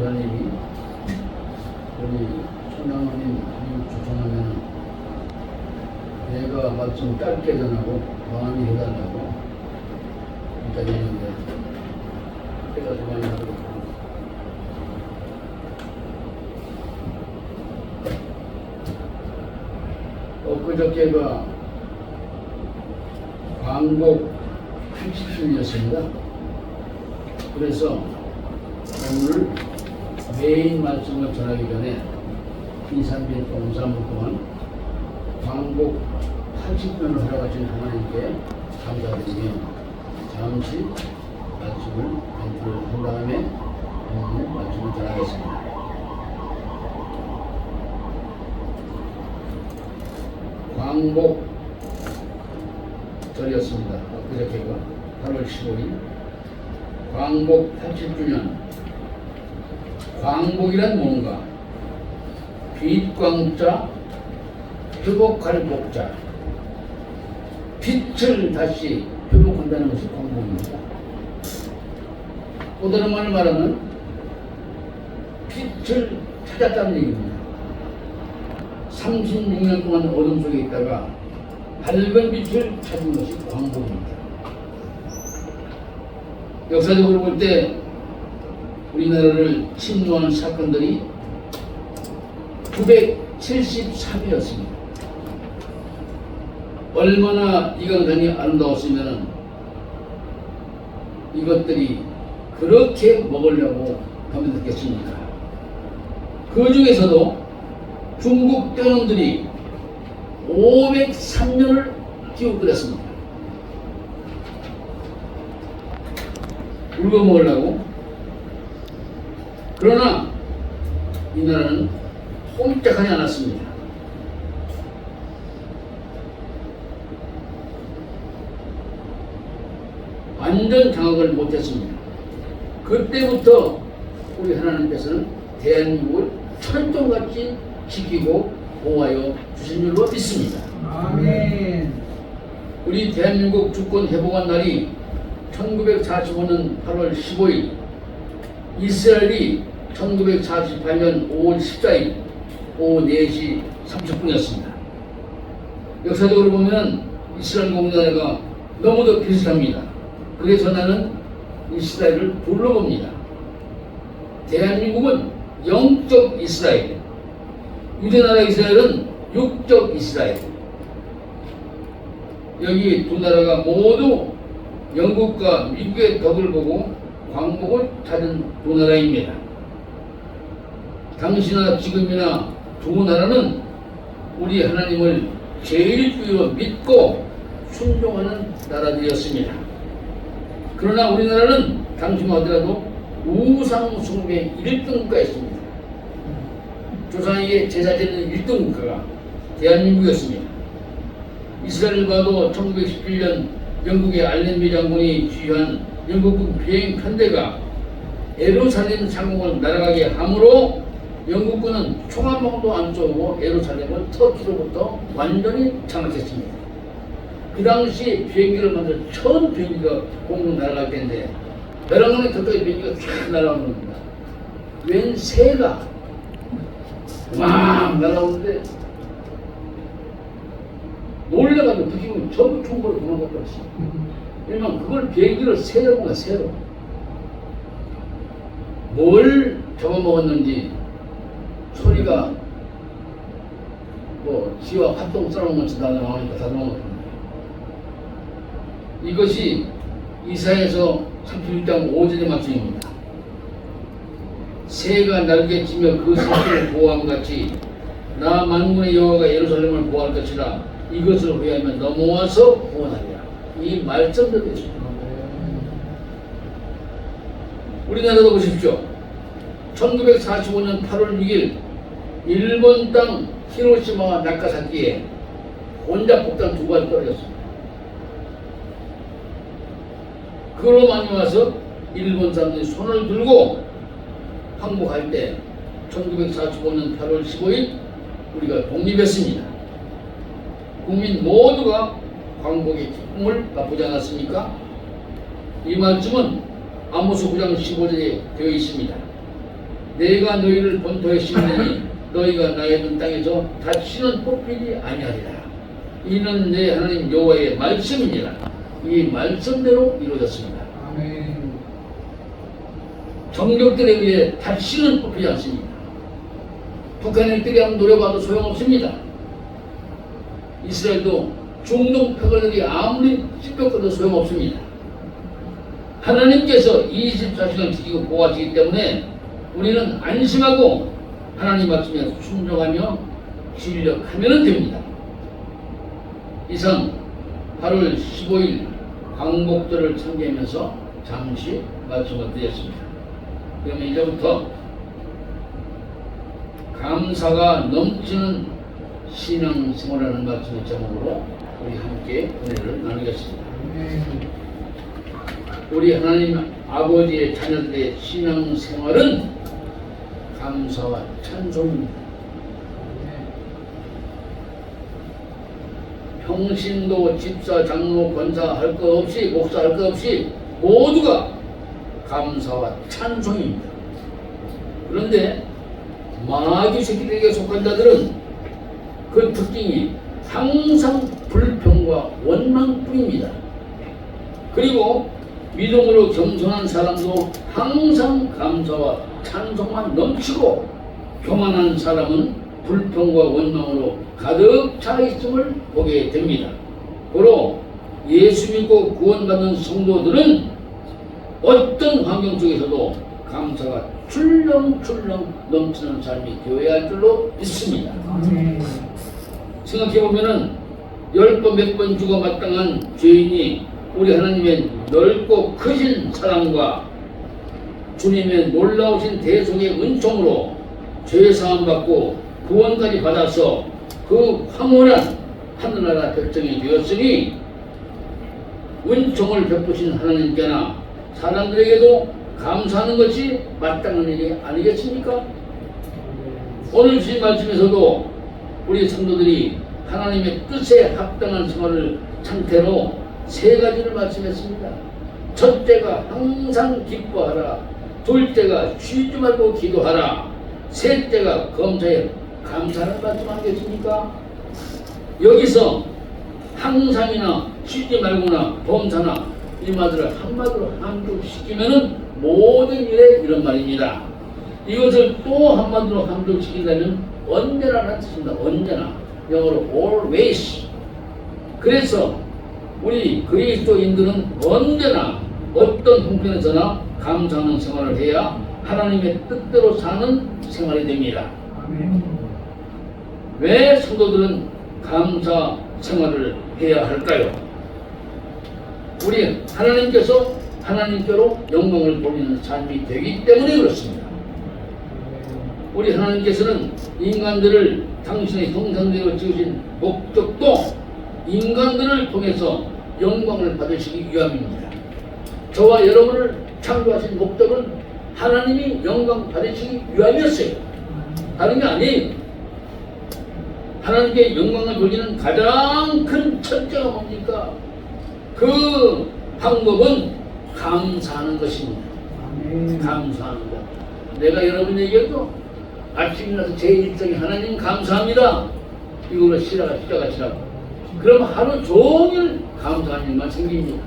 조사님이 우리 천양원님 미국 초청하면 내가 말씀 짧게 전하고 많이 해달라고 일단 했는데 좀 많이 하도록 하겠습니다. 엊그저께가 광복 80주년이었습니다. 그래서 오늘 메인 말씀을 전하기 전에 2, 3일 동안 3분 동안 광복 80년을 허락하신 하나님께 감사드리며 잠시 말씀을 멘트를 한 다음에 오늘 말씀을 전하겠습니다. 광복 절이었습니다. 그저께가 8월 15일 광복 80주년 광복이란 뭔가 빛광자 회복할 복자 빛을 다시 회복한다는 것이 광복입니다. 또 다른 말을 말하면 빛을 찾았다는 얘기입니다. 36년 동안 어둠 속에 있다가 밝은 빛을 찾은 것이 광복입니다. 역사적으로 볼때 우리나라를 침노한 사건들이 973이었습니다. 얼마나 이강산이 아름다웠으면 이것들이 그렇게 먹으려고 하면 됐겠습니까? 그 중에서도 중국 떼놈들이 503년을 기웃거렸습니다. 울고 먹으려고. 그러나 이 나라는 꼼짝하지 않았습니다. 완전 장악을 못했습니다. 그때부터 우리 하나님께서는 대한민국을 철종같이 지키고 보호하여 주신 줄로 믿습니다. 아멘. 우리 대한민국 주권 회복한 날이 1945년 8월 15일, 이스라엘이 1948년 5월 14일 오후 4시 30분이었습니다. 역사적으로 보면 이스라엘 공나라가 너무도 비슷합니다. 그래서 나는 이스라엘을 불러봅니다. 대한민국은 영적 이스라엘, 유대나라 이스라엘은 육적 이스라엘. 여기 두 나라가 모두 영국과 미국의 덕을 보고 광복을 찾은 두 나라입니다. 당시나 지금이나 두 나라는 우리 하나님을 제일 주요 믿고 순종하는 나라들이었습니다. 그러나 우리나라는 당시만 하더라도 우상 숭배 1등 국가였습니다. 조상에게 제사 드리는 1등 국가가 대한민국이었습니다. 이스라엘과도 1917년 영국의 알렌비 장군이 지휘한 영국군 비행 편대가 에루살렘 상공을 날아가게 함으로 영국군은 총한 방도 안 쏘고 에루살렘을 터키로부터 완전히 장악했습니다. 그 당시 비행기를 만들 처음 비행기가 공중 날아갈 때인데 벼랑간에 가까이 비행기가 쫙 날아오는 겁니다. 웬 새가 막 날아오는데 놀래가지고 북이군 전부 총으로 도망갔더랬어. 왜냐면 그걸 비행기를 새로 본 거야, 새로. 뭘 잡아먹었는지 소리가 뭐 지와 활동 썰어먹은 것이 다 나오니까 다 도망갔습니다. 이것이 이사에서 36장 5절의 말씀입니다. 새가 날개 치며 그 새끼를 보호함 같이 나 만군의 여호와가 예루살렘을 보호할 것이라 이것을 후회하면 넘어와서 구원하리라. 이 말씀대로 있습니다. 우리나라도 보십시오. 1945년 8월 6일 일본 땅 히로시마와 나카사키에 원자 폭탄 두 발 떨어졌습니다. 그로 많이 와서 일본 사람들이 손을 들고 항복할 때 1945년 8월 15일 우리가 독립했습니다. 국민 모두가 광복의 기쁨을 맛보지 않았습니까? 이 말씀은 아모스 9장 15절에 되어 있습니다. 내가 너희를 본토에 심으니 너희가 나의 든 땅에서 다시는 뽑히지 아니하리라. 이는 내 하나님 여호와의 말씀이니라. 이 말씀대로 이루어졌습니다. 아멘. 정력들에 의해 다시는 뽑히지 않습니다. 북한인들이 한번 노려봐도 소용없습니다. 이스라엘도 중동 표현들이 아무리 씹혀도 소용없습니다. 하나님께서 24시간 지키고 보호하시기 때문에 우리는 안심하고 하나님 말씀에 순종하며 진력하면 됩니다. 이상 8월 15일 광복절을 참배하면서 잠시 말씀을 드렸습니다. 그러면 이제부터 감사가 넘치는 신앙생활하는 말씀의 제목으로 우리 함께 은혜를 나누겠습니다. 우리 하나님 아버지의 자녀들의 신앙생활은 감사와 찬송입니다. 평신도 집사 장로 권사 할 것 없이 목사 할 것 없이 모두가 감사와 찬송입니다. 그런데 마귀 새끼들에게 속한 자들은 그 특징이 항상 불평과 원망뿐입니다. 그리고 믿음으로 겸손한 사람도 항상 감사와 찬송만 넘치고 교만한 사람은 불평과 원망으로 가득 차 있음을 보게 됩니다. 고로 예수 믿고 구원받는 성도들은 어떤 환경 속에서도 감사가 출렁출렁 넘치는 삶이 되어야 할 줄로 믿습니다. 아멘. 생각해 보면은 열 번 몇 번 죽어 마땅한 죄인이 우리 하나님의 넓고 크신 사랑과 주님의 놀라우신 대속의 은총으로 죄 사함 받고 구원까지 받아서 그 황홀한 하늘나라 백성이 되었으니 은총을 베푸신 하나님께나 사람들에게도 감사하는 것이 마땅한 일이 아니겠습니까? 오늘 주신 말씀에서도 우리 성도들이 하나님의 뜻에 합당한 생활을 상태로 세 가지를 말씀했습니다. 첫째가 항상 기뻐하라. 둘째가 쉬지 말고 기도하라. 셋째가 검사에 감사를 말씀하겠습니까? 여기서 항상이나 쉬지 말고나 범사나 이 말들을 한마디로 함축시키면은 모든 일에 이런 말입니다. 이것을 또 한마디로 함축시킨다면 언제나라는 뜻입니다. 언제나. 영어로 always. 그래서 우리 그리스도인들은 언제나 어떤 형편에서나 감사하는 생활을 해야 하나님의 뜻대로 사는 생활이 됩니다. 왜 성도들은 감사 생활을 해야 할까요? 우리 하나님께서 하나님께로 영광을 돌리는 삶이 되기 때문에 그렇습니다. 우리 하나님께서는 인간들을 당신의 형상대로 지으신 목적도 인간들을 통해서 영광을 받으시기 위함입니다. 저와 여러분을 창조하신 목적은 하나님이 영광 받으시기 위함이었어요. 다른 게 아니에요. 하나님께 영광을 돌리는 가장 큰 첫째가 뭡니까? 그 방법은 감사하는 것입니다. 감사하는 것. 내가 여러분에게도 아침 일어나서 제 일정이 하나님 감사합니다. 이걸로 시작하, 시작하시라고. 그럼 하루 종일 감사하는 일만 생깁니다.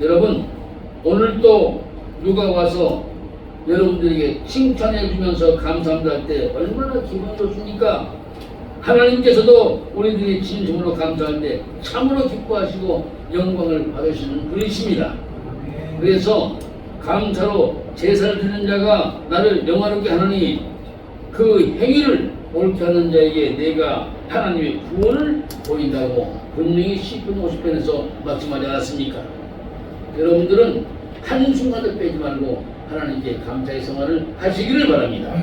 여러분, 오늘 또 누가 와서 여러분들에게 칭찬해 주면서 감사합니다 할 때 얼마나 기분이 좋습니까? 하나님께서도 우리들이 진심으로 때 참으로 기뻐하시고 영광을 받으시는 분이십니다. 그래서 감사로 제사를 드리는 자가 나를 영화롭게 하느니 그 행위를 옳게 하는 자에게 내가 하나님의 구원을 보인다고 분명히 시편 50편에서 말씀하지 않았습니까? 여러분들은 한순간도 빼지 말고 하나님께 감사의 생활을 하시기를 바랍니다.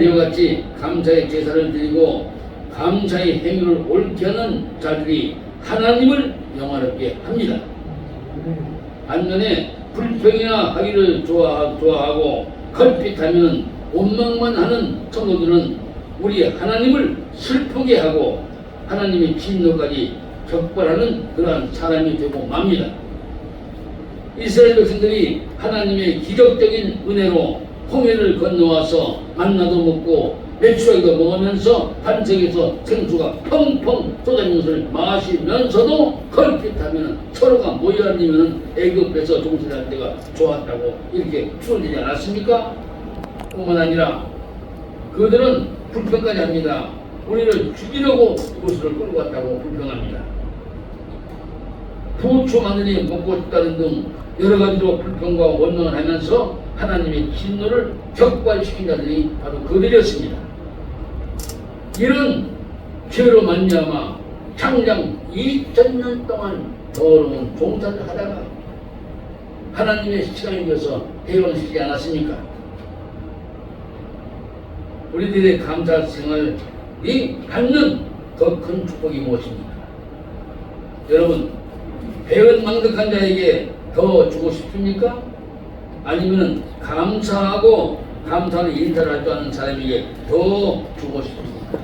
이와 같이 감사의 제사를 드리고 감사의 행위를 옳게 하는 자들이 하나님을 영화롭게 합니다. 반면에 불평이나 하기를 좋아, 좋아하고 걸핏하면 원망만 하는 성도들은 우리 하나님을 슬프게 하고 하나님의 진노까지 격발하는 그러한 사람이 되고 맙니다. 이스라엘 백성들이 하나님의 기적적인 은혜로 홍해를 건너와서 만나도 먹고 매추하기도 먹으면서 반석에서 생수가 펑펑 쏟아지는 것을 마시면서도 걸핏하면 서로가 모여 앉으면 애굽에서 종신할 때가 좋았다고 이렇게 추론되지 않았습니까? 뿐만 아니라 그들은 불평까지 합니다. 우리를 죽이려고 이곳을 끌고 왔다고 불평합니다. 부추 마늘이 먹고 싶다는 등 여러 가지로 불평과 원망을 하면서 하나님의 진노를 격발시킨 자들이 바로 그들이었습니다. 이런 죄로 말미암아 장장 2000년 동안 더러운 종사를 하다가 하나님의 시간이 되어서 해방시키지 않았습니까? 우리들의 감사 생활이 갖는 더 큰 축복이 무엇입니까? 여러분, 배은 망덕한 자에게 더 주고 싶습니까? 아니면 감사하고 감사하는 인사를 할 줄 아는 사람에게 더 주고 싶습니까?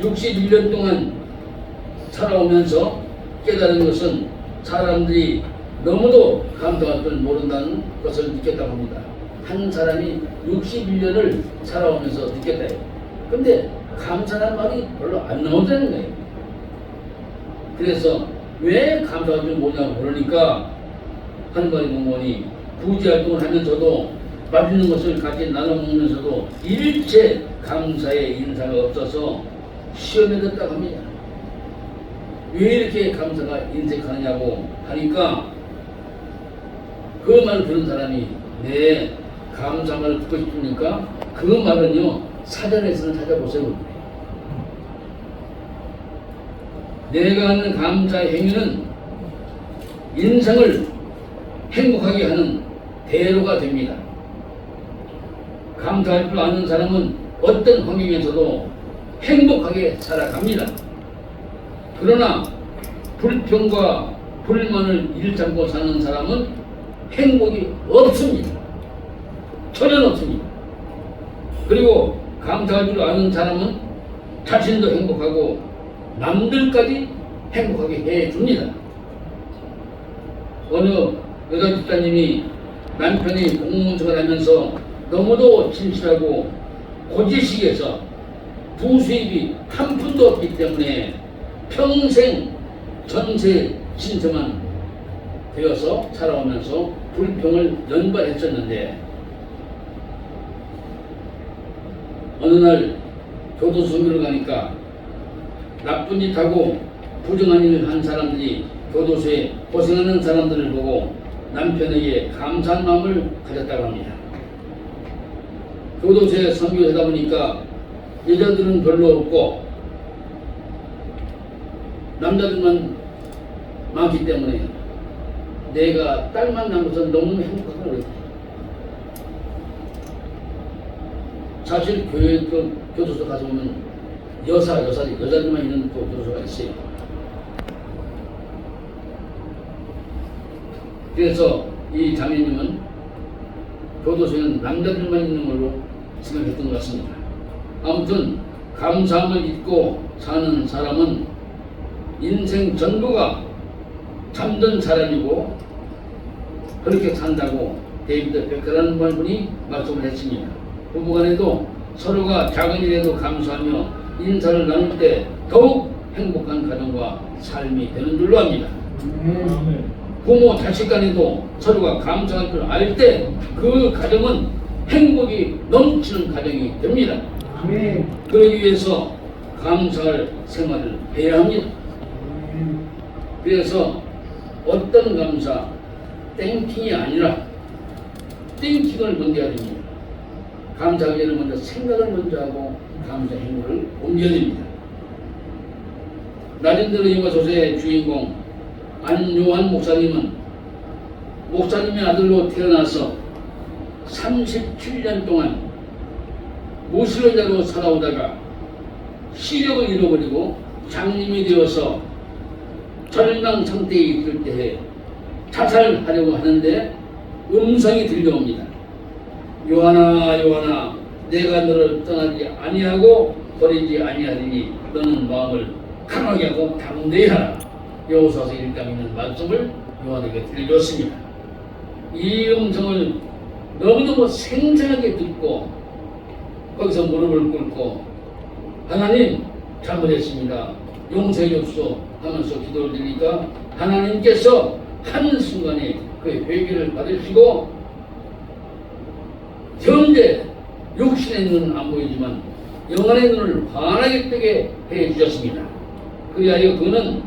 61년 동안 살아오면서 깨달은 것은 사람들이 너무도 감사할 줄 모른다는 것을 느꼈다고 합니다. 한 사람이 61년을 살아오면서 느꼈다. 근데 감사란 말이 별로 안 나오다는 거예요. 그래서 왜 감사할 줄 모르냐고 그러니까 한마디 공무원이 구제 활동을 하면서도 맛있는 것을 같이 나눠 먹으면서도 일체 감사의 인사가 없어서 시험에 들었다고 합니다. 왜 이렇게 감사가 인색하느냐고 하니까 그 말을 들은 사람이 네 감사 말을 듣고 싶으니까 그 말은요 사전에서는 찾아보세요. 내가 하는 감사의 행위는 인생을 행복하게 하는 대로가 됩니다. 감사할 줄 아는 사람은 어떤 환경에서도 행복하게 살아갑니다. 그러나 불평과 불만을 일삼고 사는 사람은 행복이 없습니다. 전혀 없습니다. 그리고 감사할 줄 아는 사람은 자신도 행복하고 남들까지 행복하게 해줍니다. 어느 여자 집사님이 남편이 공무원 생활 하면서 너무도 진실하고 고지식에서 부수입이 한 푼도 없기 때문에 평생 전세 신세만 되어서 살아오면서 불평을 연발했었는데 어느 날 교도소 를 가니까 나쁜 짓 하고 부정한 일을 한 사람들이 교도소에 고생하는 사람들을 보고 남편에게 감사한 마음을 가졌다고 합니다. 교도소에 선교하다 보니까 여자들은 별로 없고 남자들만 많기 때문에 내가 딸만 남아서 너무 행복하고 그랬다. 사실 교회 그 교도소 가서 보면 여사 여사 여자들만 있는 또 교도소가 있어요. 그래서 이 자매님은 교도소에는 남자들만 있는 걸로 생각했던 것 같습니다. 아무튼 감사함을 잊고 사는 사람은 인생 전부가 잠든 사람이고 그렇게 산다고 데이비드 베커라는 분이 말씀을 했습니다. 부부간에도 서로가 작은 일에도 감사하며 인사를 나눌 때 더욱 행복한 가정과 삶이 되는 줄로 압니다. 아멘. 부모 자식 간에도 서로가 감사할 줄 알 때 그 가정은 행복이 넘치는 가정이 됩니다. 그러기 위해서 감사할 생활을 해야 합니다. 그래서 어떤 감사, 땡킹이 아니라 땡킹을 먼저 해야 됩니다. 감사하기 전에 먼저 생각을 먼저 하고 감사 옮겨야 됩니다. 낮은 대로 영화소설의 주인공 안요한 목사님은 목사님의 아들로 태어나서 37년 동안 무신론자로 살아오다가 시력을 잃어버리고 장님이 되어서 절망 상태에 있을 때에 자살하려고 하는데 음성이 들려옵니다. 요하나 요하나 내가 너를 떠나지 아니하고 버리지 아니하리니 너는 마음을 강하게 하고 담대히 하라. 여호수아서 1장 있는 말씀을 요한에게 들려줬습니다. 이 음성을 너무너무 생생하게 듣고 거기서 무릎을 꿇고 하나님 잘못했습니다. 용서해 줍소 하면서 기도를 드리니까 하나님께서 하는 순간에 그 회개를 받으시고 현재 육신의 눈은 안 보이지만 영혼의 눈을 환하게 뜨게 해 주셨습니다. 그리하여 그는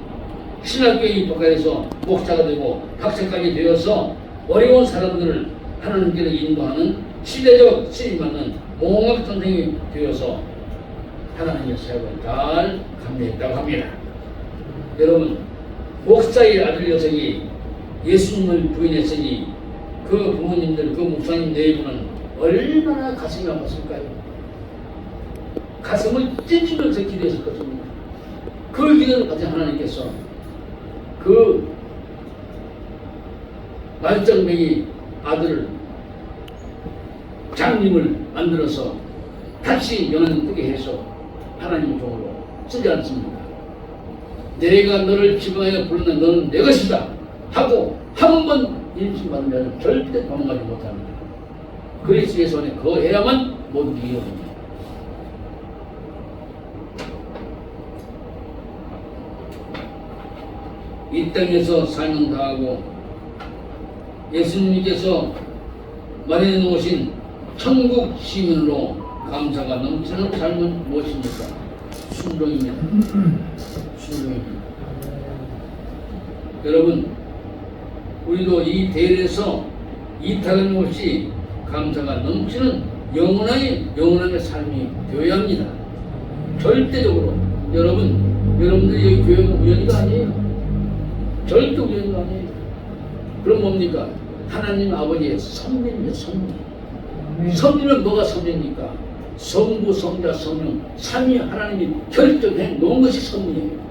신학교에 입학해서 목사가 되고 박사까지 되어서 어려운 사람들을 하나님께로 인도하는 시대적 쓰임받는 몽학 선생이 되어서 하나님의 사역을 잘 감내했다고 합니다. 여러분 목사의 아들 녀석이 예수님을 부인했으니 그 부모님들 그 목사님 내부는 얼마나 가슴이 아팠을까요? 가슴을 찢으면서 것입니다. 그 기도를 받은 하나님께서 그 말정뱅이 아들을 장님을 만들어서 다시 연을 뜨게 해서 하나님 종으로 쓰지 않습니다. 내가 너를 지방하여 부르는 너는 내 것이다 하고 한 번 인심받으면 절대 도망가지 못합니다. 그리스도의 손에 거해야만 모든 게 이루어집니다. 이 땅에서 삶은 다하고 예수님께서 마련해 놓으신 천국 시민으로 감사가 넘치는 삶은 무엇입니까? 순종입니다. 순종입니다. 여러분, 우리도 이 대회에서 이탈은 없이 감사가 넘치는 영원하게 영원하게 삶이 되어야 합니다. 절대적으로 여러분, 여러분들이 여기 교회가 우연이가 아니에요. 절대 우연이가 아니에요. 그럼 뭡니까? 하나님 아버지의 선민이에요, 선민. 아멘. 선민은 뭐가 선민입니까? 성부, 성자, 성령, 삼위 하나님이 결정해 놓은 것이 선민이에요.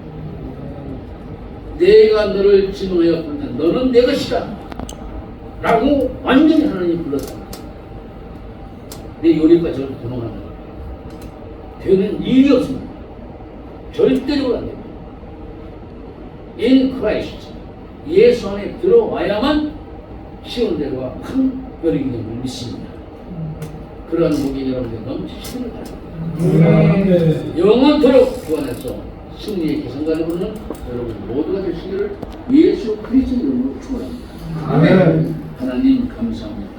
내가 너를 지명하여 부르는 너는 내 것이다. 라고 완전히 하나님이 불렀다. 내 요리까지 도망하는 거야. 되는 일이 없습니다. 절대적으로 안 됩니다. In Christ. 예수 안에 들어와야만 시온대로와 큰 열이됨을 믿습니다. 그러한 목이 여러분들 넘치시기를 바랍니다. 영원토록 구원해서 승리의 계승관을 부르는 여러분 모두가 되시기를 예수 그리스도 이름으로 축원합니다. 아멘. 하나님 감사합니다.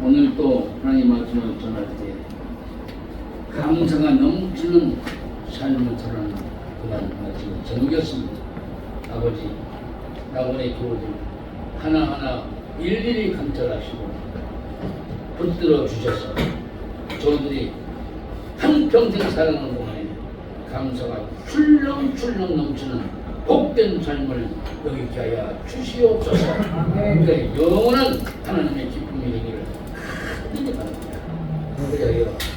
오늘 또 하나님 말씀을 전할 때 감사가 넘치는 삶을 전하는 그런 말씀을 전하겠습니다. 아버지, 나원의 교우들 하나하나 일일이 감찰하시고 붙들어 주셔서 저들이 한평생 살아가는 동안에 감사가 출렁출렁 넘치는 복된 삶을 여기게 하여 주시옵소서. 그러니까 영원한 하나님의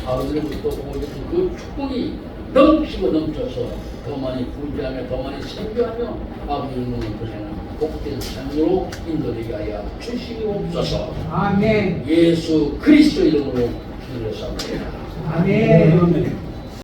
아버지로부터 오는 그 축복이 넘치고 넘쳐서 더 많이 부자하며 더 많이 생겨하며 눈을 보시는 복된 삶으로 인도되게 하여 주시옵소서. 아멘. 예수 그리스도 이름으로 기도했습니다. 아멘.